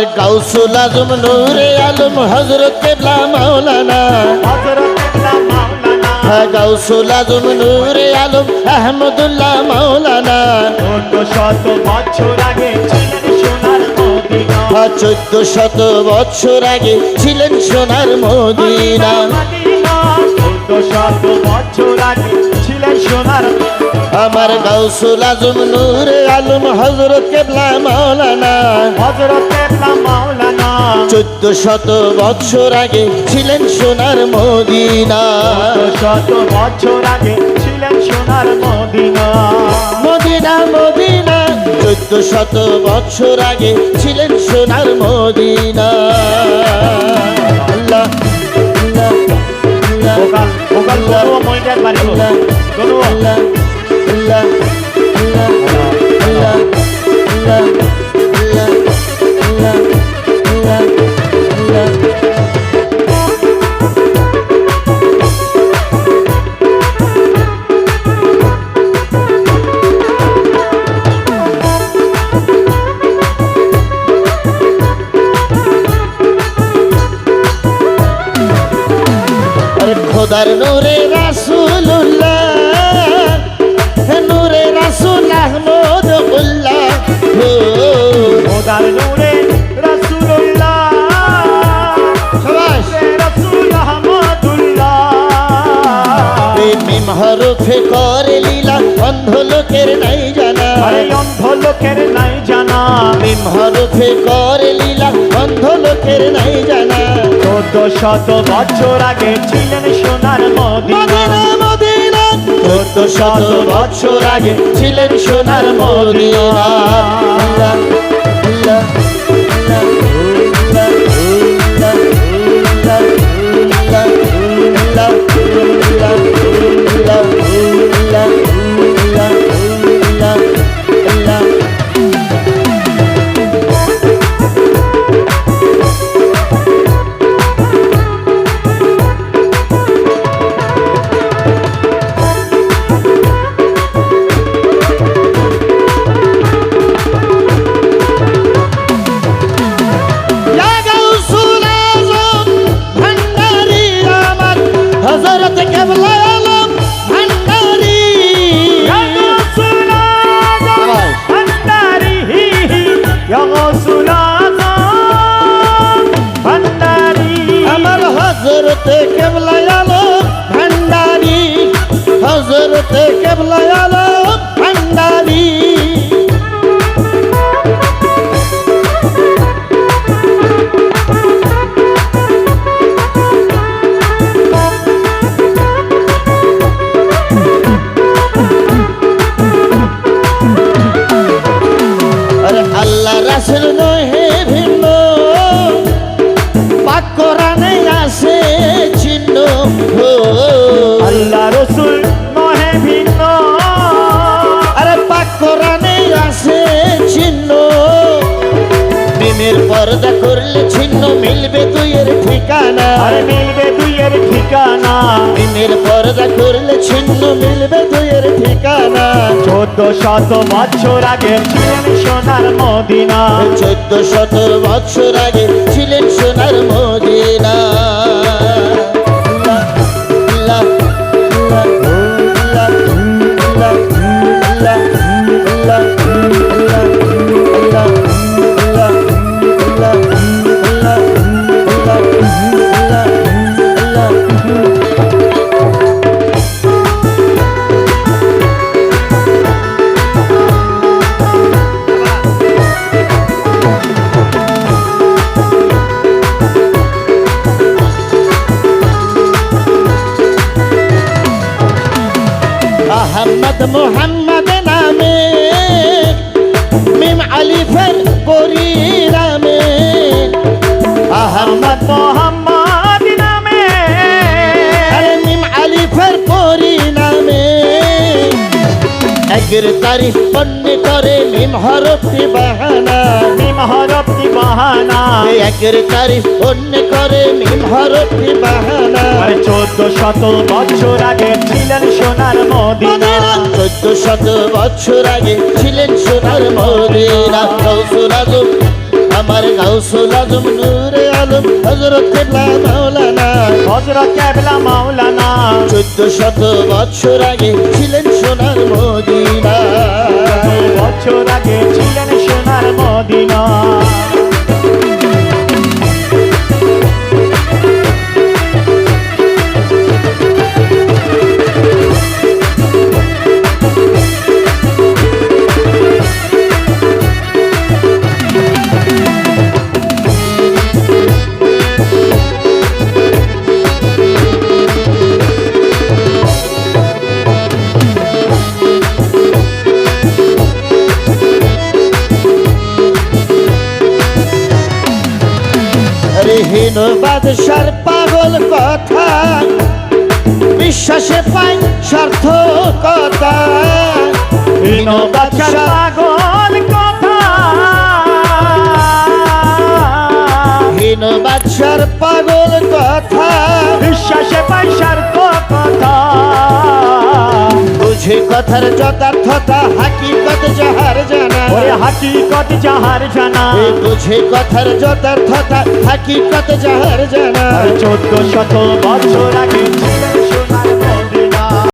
আমার গাউসুল আজম নূরে আলম হজরত কেবলা মাওলানা। হযরত কিবলা মাওলানা। হ্যাঁ গাউসুল আজম নূরে আলম আহমদুল্লাহ মাওলানা। চোদ্দ শত বছর আগে ছিলেন সোনার মদিনা। হ্যাঁ চোদ্দ শত বছর আগে ছিলেন সোনার মদিনা। মদিনা। চোদ্দ শত বছর আগে ছিলেন সোনার। আমার গাউসুল আজম নূরে আলম হজরত কেবলা মাওলানা। হযরত কিবলা মাওলানা। চোদ্দ শত বছর আগে ছিলেন সোনার মদিনা। শত বছর আগে ছিলেন সোনার মদিনা। Medina Medina. চোদ্দ শত বছর আগে ছিলেন সোনার মদিনা। আল্লাহ আল্লাহ আল্লাহ। মনিটার পারিব খোদার নূরে রাসূলুল্লাহ হে নূরে রাসূল আহমদ উল্লাহ খোদার নূরে হরফে করে লীলা অন্ধ লোকের নাই জানা। অন্ধ লোকের নাই জানা। মিম হরফে করে লীলা অন্ধ লোকের নাই জানা। চোদ্দ শত বছর আগে ছিলেন সোনার মদিনা। শত শত বছর আগে ছিলেন সোনার মদিনা। হযরত কেবলা আলম ভান্ডারি। হযরত কেবলা আলম ভান্ডারি। আল্লাহ রাসূল নহে ভিন্ন। পাক কোরআনে মিমের পর্দা করলে ছিন্ন মিলবে দুইয়ের ঠিকানা। আর মিলবে দুইয়ের ঠিকানা। দিনের পর্দা করলে ছিন্ন মিলবে দুইয়ের ঠিকানা। চোদ্দ শত বছর আগে ছিলেন সোনার মদিনা। চোদ্দ শত বছর আগে ছিলেন সোনার মদিনা। মোহাম্মদ নামে মিম আলিফের পরিরামে আহমদ মোহাম্মদ নামে। আরে মিম আলিফের পরিণামে একের তারিফ পণ্য করে মিম হরফটি বাহানা মিম বাহানা। একের তারিফ পণ্য করে মিম বাহানা। চোদ্দ শত বছর আগে ছিলেন সোনার মদিনা। চোদ্দ শত বছর আগে ছিলেন সোনার মদিনা। গৌসুল আজম আমার গাউসুল আজম নূরে আলম হজরত কেবলা মাওলানা। হজরত কেবলা মাওলানা। চোদ্দ শত বছর আগে ছিলেন সোনার মদিনা। বছর আগে ছিলেন সোনার মদিনা আরে হীন বাদশার পাগল কথা। বিশ্বাসে পাই স্বার্থ হীন বাদশার পাগল কথা। হীন বাদশার পাগল কথা। বিশ্বাসে কথার যথার্থতা হাকিকত যাহার জানা। ওরে হাকিকত যাহার জানা। এ বুঝে কথার যথার্থতা হাকিকত যাহার জানা। চোদ্দ শত বছর আগে